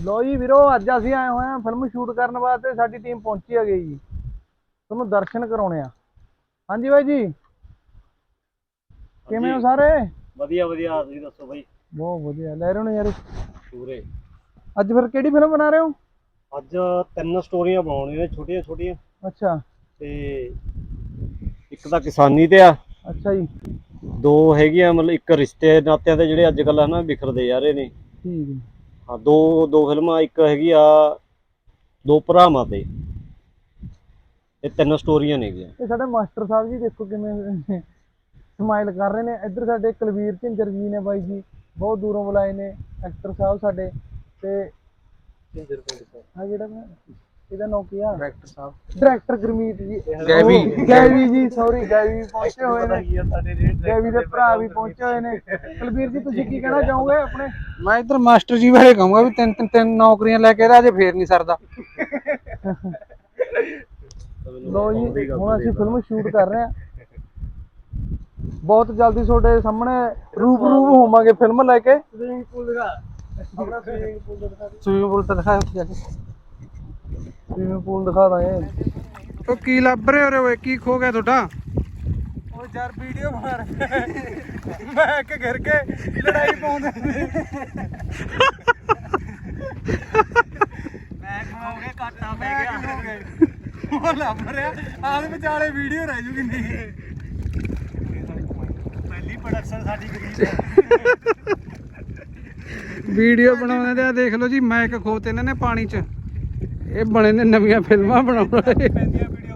ਲੋ ਜੀ ਵੀਰੋ ਅੱਜ ਅਸੀਂ ਆਏ ਹੋਏ ਹਾਂ ਫਿਲਮ ਸ਼ੂਟ ਕਰਨ ਵਾਸਤੇ ਸਾਡੀ ਟੀਮ ਪਹੁੰਚੀ ਆ ਗਈ ਜੀ। ਤੁਹਾਨੂੰ ਦਰਸ਼ਨ ਕਰਾਉਣੇ ਆ। ਹਾਂਜੀ ਬਾਈ ਜੀ। ਕਿਵੇਂ ਹੋ ਸਾਰੇ? ਵਧੀਆ ਵਧੀਆ ਤੁਸੀਂ ਦੱਸੋ ਬਾਈ। ਬਹੁਤ ਵਧੀਆ। ਲੈ ਰਹੇ ਹੋ ਯਾਰ। ਪੂਰੇ। ਅੱਜ ਫਿਰ ਕਿਹੜੀ ਫਿਲਮ ਬਣਾ ਰਹੇ ਹੋ? ਅੱਜ ਤਿੰਨ ਸਟੋਰੀਆਂ ਬਣਾਉਣੀਆਂ ਨੇ ਛੋਟੀਆਂ ਛੋਟੀਆਂ। ਅੱਛਾ। ਤੇ ਇੱਕ ਤਾਂ ਕਿਸਾਨੀ ਤੇ ਆ। ਅੱਛਾ ਜੀ। ਦੋ ਹੈਗੀਆਂ ਮਤਲਬ ਇੱਕ ਰਿਸ਼ਤੇ ਨਾਤਿਆਂ ਤੇ ਜਿਹੜੇ ਅੱਜ ਕੱਲ੍ਹ ਹਨਾ ਵਿਖਰਦੇ ਜਾ ਰਹੇ ਨੇ। ਠੀਕ ਹੈ। ਹਾਂ ਦੋ ਦੋ ਫਿਲਮਾਂ ਇੱਕ ਹੈਗੀ ਆ ਦੋ ਭਰਾਵਾਂ ਤੇ। ਇਹ ਤਿੰਨ ਸਟੋਰੀਆਂ ਨੇਗੀਆਂ ਇਹ ਸਾਡੇ ਮਾਸਟਰ ਸਾਹਿਬ ਜੀ ਦੇਖੋ ਕਿਵੇਂ ਸਮਾਈਲ ਕਰ ਰਹੇ ਨੇ। ਇੱਧਰ ਸਾਡੇ ਕੁਲਵੀਰ ਝਿੰਜਰ ਜੀ ਨੇ ਬਾਈ ਜੀ ਬਹੁਤ ਦੂਰੋਂ ਬੁਲਾਏ ਨੇ ਐਕਟਰ ਸਾਹਿਬ ਸਾਡੇ ਤੇ ਆ ਜਿਹੜਾ ਮੈਂ ਇਹਦਾ ਨਾਮ ਕੀ ਆ? ਡਾਇਰੈਕਟਰ ਸਾਹਿਬ। ਡਾਇਰੈਕਟਰ ਗੁਰਮੀਤ ਜੀ। ਗੈਵੀ। ਗੈਵੀ ਜੀ ਸੌਰੀ ਗੈਵੀ ਪਹੁੰਚੇ ਹੋਏ ਨੇ। ਗੈਵੀ ਦੇ ਭਰਾ ਵੀ ਪਹੁੰਚੇ ਹੋਏ ਨੇ। ਕੁਲਵੀਰ ਜੀ ਤੁਸੀਂ ਕੀ ਕਹਿਣਾ ਚਾਹੋਗੇ ਆਪਣੇ? ਮੈਂ ਇੱਧਰ ਮਾਸਟਰ ਜੀ ਬਾਰੇ ਕਹੂੰਗਾ ਵੀ ਤਿੰਨ ਤਿੰਨ ਤਿੰਨ ਨੌਕਰੀਆਂ ਲੈ ਕੇ ਇਹਦਾ ਅਜੇ ਫੇਰ ਨਹੀਂ ਸਰਦਾ। ਲੋ ਜੀ ਹੁਣ ਅਸੀਂ ਫਿਲਮ ਸ਼ੂਟ ਕਰ ਰਹੇ ਹਾਂ। ਬਹੁਤ ਜਲਦੀ ਤੁਹਾਡੇ ਸਾਹਮਣੇ ਰੂਬਰੂ ਹੋਵਾਂਗੇ ਫਿਲਮ ਲੈ ਕੇ। ਸਵਿਮਿੰਗ ਪੂਲ ਦਿਖਾ। ਆਪਣਾ ਸਵਿਮਿੰਗ ਪੂਲ ਦਿਖਾ। ਸਵਿਮਿੰਗ ਪੂਲ ਤਾਂ ਦਿਖਾਇਆ ਉੱਥੇ ਜਾ ਕੇ ਸਵਿਮਿੰਗ ਪੂਲ ਦਿਖਾ ਦਾਂਗੇ ਉਹ ਕੀ ਲੱਭ ਰਹੇ ਹੋ ਓਏ? ਕੀ ਖੋ ਗਿਆ ਤੁਹਾਡਾ? ਉਹ ਯਾਰ ਵੀਡੀਓ ਬਣਾ ਰਿਹਾ ਮੈਂ ਕਿ ਘਰ ਕੇ ਲੜਾਈ ਪਾਉਂਦੇ। ਮੈਂ ਖਵਾਉਂਗੇ ਘਾਟਾ ਪੈ ਗਿਆ। ਉਹ ਲੱਭ ਰਿਹਾ। ਆਹ ਵਿਚਾਲੇ ਵੀਡੀਓ ਰਹਿ ਜੂ ਕਿੰਨੀ ਪਹਿਲੀ ਪ੍ਰੋਡਕਸ਼ਨ ਸਾਡੀ ਗਰੀਬ ਹੈ। ਵੀਡੀਓ ਬਣਾਉਂਦੇ ਆ ਦੇਖ ਲਓ ਜੀ ਮੈਕ ਖੋਤੇ ਇਹਨਾਂ ਨੇ ਪਾਣੀ 'ਚ। ਇਹ ਬਣੇ ਨੇ ਨਵੀਆਂ ਫਿਲਮਾਂ ਬਣਾਉਣ ਵਾਲੇ। ਪੈਂਦੀਆਂ ਵੀਡੀਓ